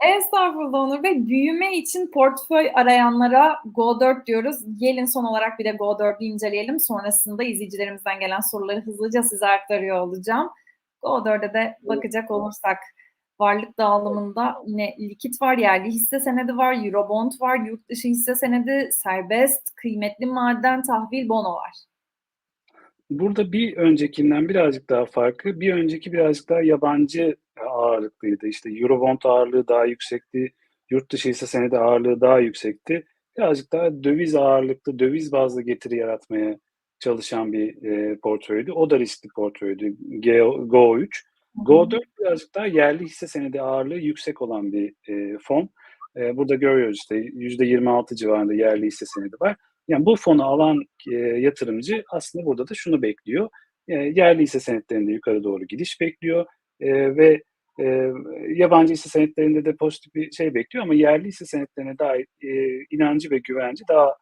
Estağfurullah Onur Bey. Büyüme için portföy arayanlara Go4 diyoruz. Gelin son olarak bir de Go4'ü inceleyelim. Sonrasında izleyicilerimizden gelen soruları hızlıca size aktarıyor olacağım. Go4'e de bakacak olursak varlık dağılımında yine likit var, yerli hisse senedi var, Eurobond var, yurt dışı hisse senedi, serbest, kıymetli maden, tahvil, bono var. Burada bir öncekinden birazcık daha farkı, bir önceki birazcık daha yabancı ağırlıklıydı. İşte Eurobond ağırlığı daha yüksekti, yurt dışı hisse senedi ağırlığı daha yüksekti. Birazcık daha döviz ağırlıklı, döviz bazlı getiri yaratmaya çalışan bir e, portföydü. O da riskli portföydü Go3. Go4 birazcık daha yerli hisse senedi ağırlığı yüksek olan bir e, fon. E, burada görüyoruz işte %26 civarında yerli hisse senedi var. Yani bu fonu alan e, yatırımcı aslında burada da şunu bekliyor. E, yerli hisse senetlerinde yukarı doğru gidiş bekliyor e, ve e, yabancı hisse senetlerinde de pozitif bir şey bekliyor ama yerli hisse senetlerine dair e, inancı ve güvenci daha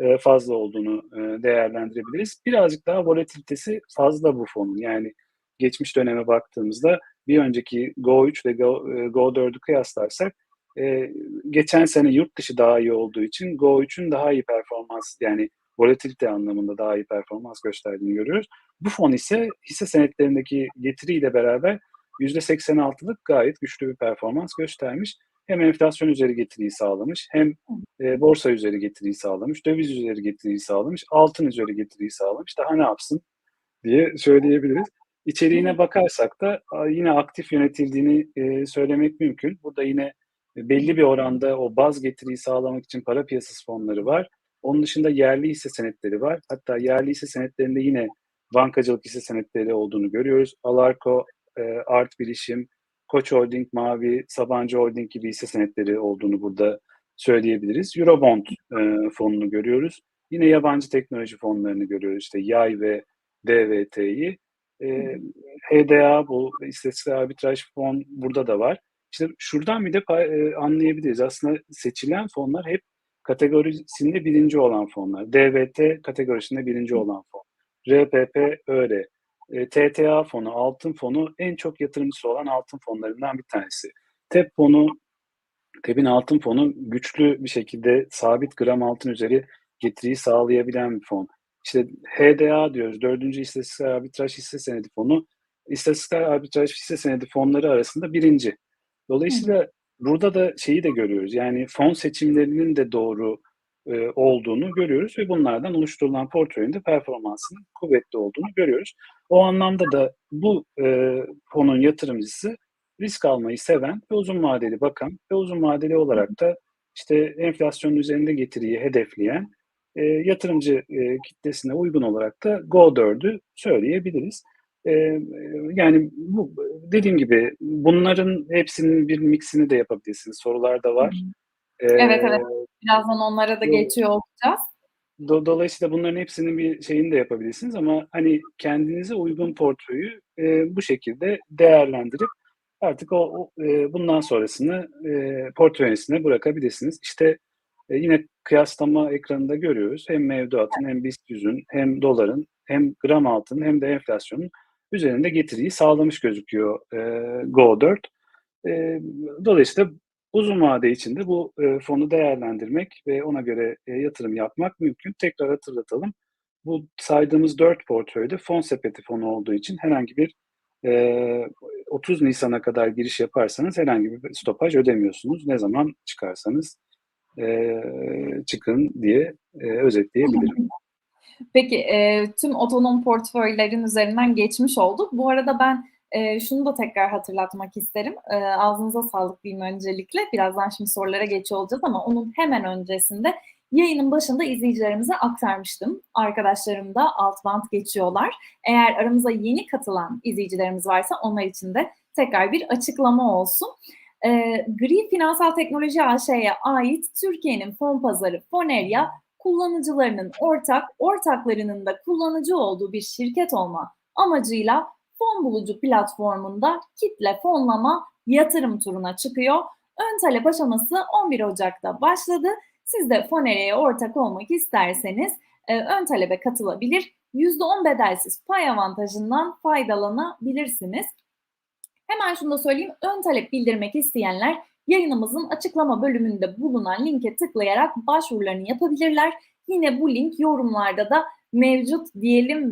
e, fazla olduğunu e, değerlendirebiliriz. Birazcık daha volatilitesi fazla bu fonun. Yani geçmiş döneme baktığımızda bir önceki Go3 ve Go, e, Go4'ü kıyaslarsak e, geçen sene yurt dışı daha iyi olduğu için Go3'ün daha iyi performans yani volatilite anlamında daha iyi performans gösterdiğini görüyoruz. Bu fon ise hisse senetlerindeki getiriyle beraber %86'lık gayet güçlü bir performans göstermiş. Hem enflasyon üzeri getiriyi sağlamış, hem e, borsa üzeri getiriyi sağlamış, döviz üzeri getiriyi sağlamış, altın üzeri getiriyi sağlamış. Daha ne yapsın diye söyleyebiliriz. İçeriğine bakarsak da yine aktif yönetildiğini e, söylemek mümkün. Burada yine belli bir oranda o baz getiriyi sağlamak için para piyasası fonları var. Onun dışında yerli hisse senetleri var. Hatta yerli hisse senetlerinde yine bankacılık hisse senetleri olduğunu görüyoruz. Alarko, e, Art Bilişim, Koç Holding, Mavi, Sabancı Holding gibi hisse senetleri olduğunu burada söyleyebiliriz. Eurobond e, fonunu görüyoruz. Yine yabancı teknoloji fonlarını görüyoruz. İşte Yay ve DVT'yi. E, HDA bu istatistik arbitraj fon burada da var. İşte şuradan bir de e, anlayabiliriz. Aslında seçilen fonlar hep kategorisinde birinci olan fonlar. DVT kategorisinde birinci olan fon. RPP öyle. E, TTA fonu, altın fonu en çok yatırımcısı olan altın fonlarından bir tanesi. TEP fonu, TEP'in altın fonu güçlü bir şekilde sabit gram altın üzeri getiriyi sağlayabilen bir fon. İşte HDA diyoruz, dördüncü istatistik arbitraj hisse senedi fonu. İstatistik arbitraj hisse senedi fonları arasında birinci. Dolayısıyla. Burada da şeyi de görüyoruz. Yani fon seçimlerinin de doğru e, olduğunu görüyoruz ve bunlardan oluşturulan portföyün de performansının kuvvetli olduğunu görüyoruz. O anlamda da bu e, fonun yatırımcısı risk almayı seven ve uzun vadeli bakan ve uzun vadeli olarak da işte enflasyonun üzerinde getiriyi hedefleyen e, yatırımcı e, kitlesine uygun olarak da Go4'ü söyleyebiliriz. E, yani bu dediğim gibi bunların hepsinin bir mixini de yapabilirsiniz. Sorular da var. Evet evet. Birazdan onlara da geçiyor olacağız. Do dolayısıyla bunların hepsinin bir şeyini de yapabilirsiniz ama hani kendinize uygun portföyü e, bu şekilde değerlendirip artık o, o e, bundan sonrasını e, portföyüne bırakabilirsiniz. İşte e, yine kıyaslama ekranında görüyoruz. Hem mevduatın hem BIST yüzün hem doların hem gram altın hem de enflasyonun üzerinde getiriyi sağlamış gözüküyor e, Go4. E, dolayısıyla uzun vade içinde bu e, fonu değerlendirmek ve ona göre e, yatırım yapmak mümkün. Tekrar hatırlatalım. Bu saydığımız dört portföyde fon sepeti fonu olduğu için herhangi bir e, 30 Nisan'a kadar giriş yaparsanız herhangi bir stopaj ödemiyorsunuz. Ne zaman çıkarsanız e, çıkın diye e, özetleyebilirim. Peki e, tüm otonom portföylerin üzerinden geçmiş olduk. Bu arada ben e, şunu da tekrar hatırlatmak isterim. E, ağzınıza sağlık diyeyim öncelikle. Birazdan şimdi sorulara geçiyor olacağız ama onun hemen öncesinde yayının başında izleyicilerimize aktarmıştım. Arkadaşlarım da alt band geçiyorlar. Eğer aramıza yeni katılan izleyicilerimiz varsa onlar için de tekrar bir açıklama olsun. E, Gri Finansal Teknoloji AŞ'ye ait Türkiye'nin fon pazarı Foneria kullanıcılarının ortak, ortaklarının da kullanıcı olduğu bir şirket olma amacıyla fon bulucu platformunda kitle fonlama yatırım turuna çıkıyor. Ön talep aşaması 11 Ocak'ta başladı. Siz de Foneria'ya ortak olmak isterseniz e, ön talebe katılabilir. %10 bedelsiz pay avantajından faydalanabilirsiniz. Hemen şunu da söyleyeyim. Ön talep bildirmek isteyenler yayınımızın açıklama bölümünde bulunan linke tıklayarak başvurularını yapabilirler. Yine bu link yorumlarda da mevcut diyelim ve